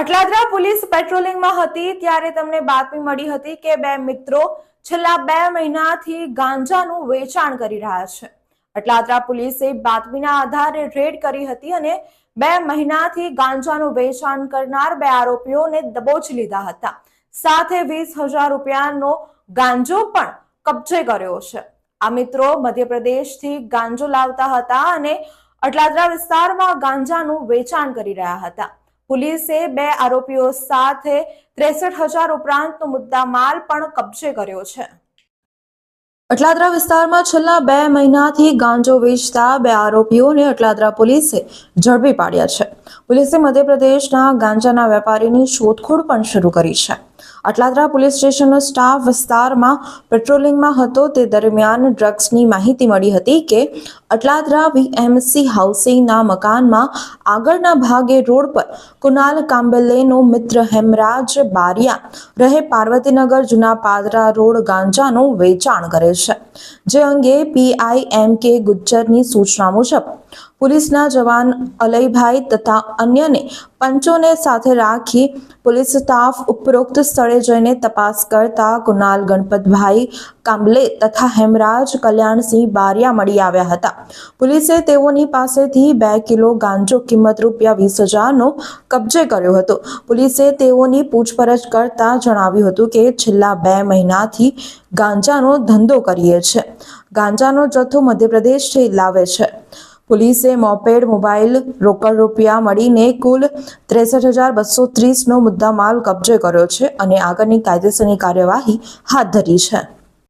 Atladara police પેટ્રોલિંગમાં હતી ત્યારે તમને બાતમી મળી હતી કે બે મિત્રો છેલ્લા બે મહિનાથી ગાંજાનું વેચાણ કરી રહ્યા છે. અટલાદરા પોલીસે બાતમીના આધારે રેડ કરી હતી અને બે મહિનાથી ગાંજાનું વેચાણ કરનાર બે આરોપીઓને દબોચી લીધા હતા. સાથે વીસ હજાર રૂપિયાનો ગાંજો પણ કબજે કર્યો છે. આ મિત્રો મધ્યપ્રદેશથી ગાંજો લાવતા હતા અને અટલાદરા વિસ્તારમાં ગાંજાનું વેચાણ કરી રહ્યા હતા. પોલીસે બે આરોપીઓ સાથે ત્રેસઠ હજાર ઉપરાંતનો મુદ્દા માલ પણ કબજે કર્યો છે. અટલાદરા વિસ્તારમાં છેલ્લા બે મહિનાથી ગાંજો વેચતા બે આરોપીઓને અટલાદરા પોલીસે ઝડપી પાડ્યા છે. પોલીસે મધ્યપ્રદેશના ગાંજાના વેપારીની શોધખોળ પણ શરૂ કરી છે. અટલાદરા પોલીસ સ્ટેશનનો સ્ટાફ વિસ્તારમાં પેટ્રોલિંગમાં હતો. તે દરમિયાન ડ્રગ્સની માહિતી મળી હતી કે અટલાદરા વીએમસી હાઉસિંગના મકાનમાં આગળના ભાગે રોડ પર કુનાલ કાંબેલેનો મિત્ર હેમરાજ બારિયા રહે પાર્વતીનગર જૂના પાદરા રોડ ગાંજાનું વેચાણ કરે છે, જે અંગે પીઆઈ એમ કે ગુજ્જરની સૂચના મુજબ, પોલીસના જવાન અલયભાઈ તથા અન્યને પંચોને સાથે રાખી પોલીસ સ્ટાફ ઉપરોક્ત સ્થળે જઈને તપાસ કરતા કુનાલ ગણપતભાઈ કાંબલે તથા હેમરાજ કલ્યાણસિંહ બારિયા મળી આવ્યા હતા. પોલીસે તેઓની પાસેથી બે કિલો ગાંજો કિંમત રૂપિયા વીસ હજારનો કબજે કર્યો હતો. પોલીસે તેઓની પૂછપરછ કરતા જણાવ્યું હતું કે છેલ્લા બે મહિનાથી ગાંજાનો ધંધો કરીએ છે. ગાંજાનો જથ્થો મધ્યપ્રદેશથી લાવે છે. પોલીસે મોપેડ મોબાઈલ રોકડ રૂપિયા મળીને કુલ ત્રેસઠ હજાર બસો ત્રીસનો મુદ્દામાલ કબજે કર્યો છે અને આગળની કાયદેસરની કાર્યવાહી હાથ ધરી છે.